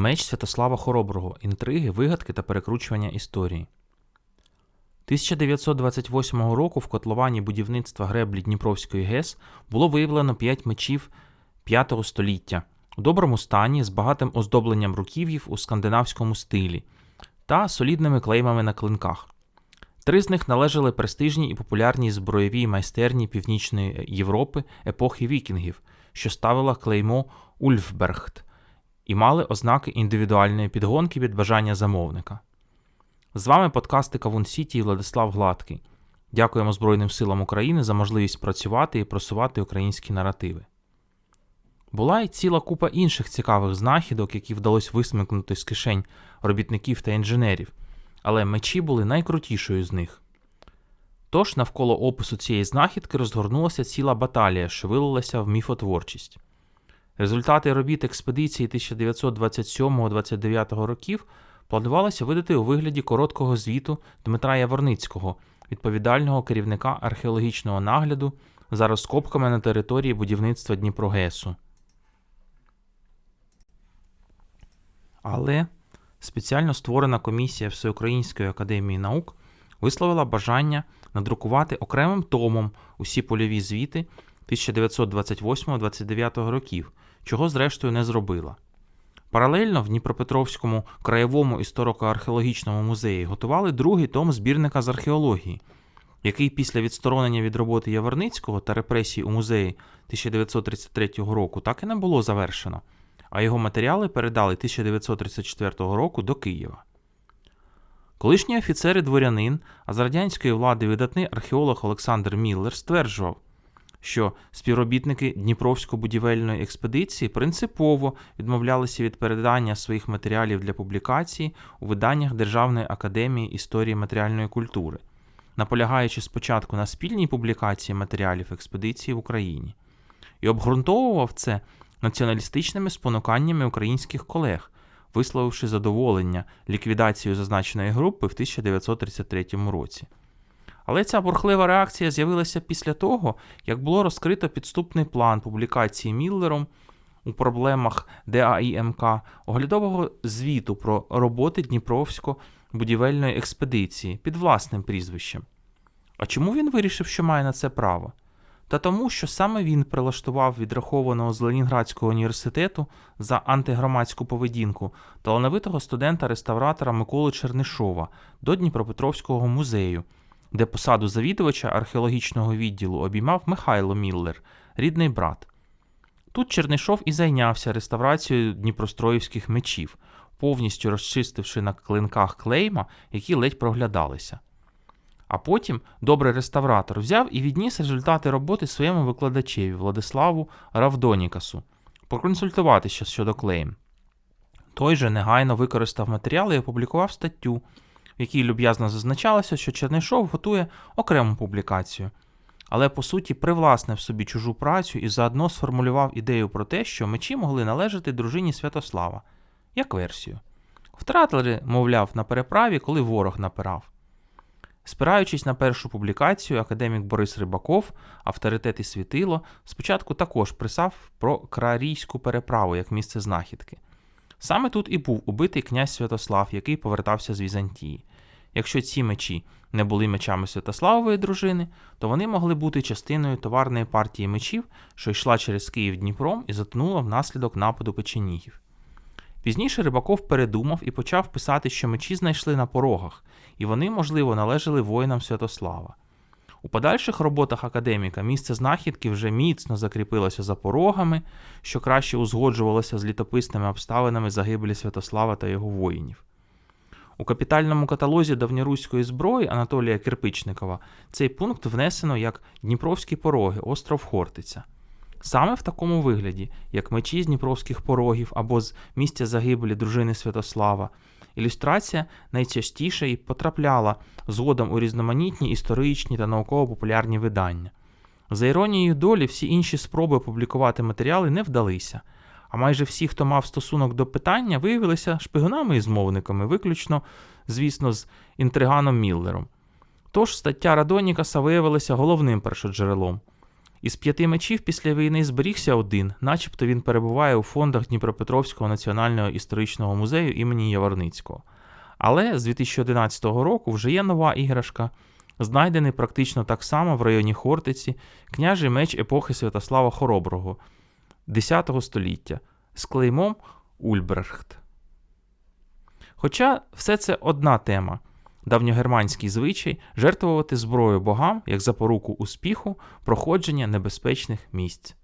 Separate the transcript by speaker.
Speaker 1: Меч Святослава Хороброго. Інтриги, вигадки та перекручування історії. 1928 року в котловані будівництва греблі Дніпровської ГЕС було виявлено 5 мечів 5 століття у доброму стані з багатим оздобленням руків'їв у скандинавському стилі та солідними клеймами на клинках. Три з них належали престижній і популярній зброєвій майстерні Північної Європи епохи вікінгів, що ставила клеймо Ульфбергт і мали ознаки індивідуальної підгонки від бажання замовника. З вами подкасти Кавун Сіті і Владислав Гладкий. Дякуємо Збройним силам України за можливість працювати і просувати українські наративи. Була й ціла купа інших цікавих знахідок, які вдалося висмикнути з кишень робітників та інженерів, але мечі були найкрутішою з них. Тож навколо опису цієї знахідки розгорнулася ціла баталія, що вилилася в міфотворчість. Результати робіт експедиції 1927-29 років планувалося видати у вигляді короткого звіту Дмитра Яворницького, відповідального керівника археологічного нагляду за розкопками на території будівництва Дніпрогесу. Але спеціально створена комісія Всеукраїнської академії наук висловила бажання надрукувати окремим томом усі польові звіти 1928-29 років, чого зрештою не зробила. Паралельно в Дніпропетровському краєвому історико-археологічному музеї готували другий том збірника з археології, який після відсторонення від роботи Яворницького та репресій у музеї 1933 року так і не було завершено, а його матеріали передали 1934 року до Києва. Колишній офіцер і дворянин, а з радянської влади видатний археолог Олександр Міллер стверджував, що співробітники Дніпровсько-будівельної експедиції принципово відмовлялися від передання своїх матеріалів для публікації у виданнях Державної академії історії матеріальної культури, наполягаючи спочатку на спільній публікації матеріалів експедиції в Україні, і обґрунтовував це націоналістичними спонуканнями українських колег, висловивши задоволення ліквідацією зазначеної групи в 1933 році. Але ця бурхлива реакція з'явилася після того, як було розкрито підступний план публікації Міллером у проблемах ДАІМК оглядового звіту про роботи Дніпровсько-будівельної експедиції під власним прізвищем. А чому він вирішив, що має на це право? Та тому, що саме він прилаштував відрахованого з Ленінградського університету за антигромадську поведінку талановитого студента-реставратора Миколи Чернишова до Дніпропетровського музею де посаду завідувача археологічного відділу обіймав Михайло Міллер, рідний брат. Тут Чернишов і зайнявся реставрацією дніпростроївських мечів, повністю розчистивши на клинках клейма, які ледь проглядалися. А потім добрий реставратор взяв і відніс результати роботи своєму викладачеві Владиславу Равдонікасу, проконсультуватися щодо клейм. Той же негайно використав матеріали і опублікував статтю, в якій люб'язно зазначалося, що Чернишов готує окрему публікацію, але по суті привласнив собі чужу працю і заодно сформулював ідею про те, що мечі могли належати дружині Святослава, як версію. Втратили, мовляв, на переправі, коли ворог напирав. Спираючись на першу публікацію, академік Борис Рибаков, авторитет і світило, спочатку також писав про крарійську переправу як місце знахідки. Саме тут і був убитий князь Святослав, який повертався з Візантії. Якщо ці мечі не були мечами Святославової дружини, то вони могли бути частиною товарної партії мечів, що йшла через Київ Дніпром і затонула внаслідок нападу печенігів. Пізніше Рибаков передумав і почав писати, що мечі знайшли на порогах, і вони, можливо, належали воїнам Святослава. У подальших роботах академіка місце знахідки вже міцно закріпилося за порогами, що краще узгоджувалося з літописними обставинами загибелі Святослава та його воїнів. У капітальному каталозі давньоруської зброї Анатолія Кирпичникова цей пункт внесено як Дніпровські пороги, остров Хортиця. Саме в такому вигляді, як мечі з Дніпровських порогів або з місця загибелі дружини Святослава, ілюстрація найчастіше і потрапляла згодом у різноманітні історичні та науково-популярні видання. За іронією долі, всі інші спроби опублікувати матеріали не вдалися, а майже всі, хто мав стосунок до питання, виявилися шпигунами і змовниками, виключно, звісно, з інтриганом Міллером. Тож стаття Радонікаса виявилася головним першоджерелом. Із п'яти мечів після війни зберігся один, начебто він перебуває у фондах Дніпропетровського національного історичного музею імені Яворницького. Але з 2011 року вже є нова іграшка, знайдений практично так само в районі Хортиці княжий меч епохи Святослава Хороброго 10 століття з клеймом Ульбрехт. Хоча все це одна тема давньогерманський звичай жертвувати зброю богам як запоруку успіху проходження небезпечних місць.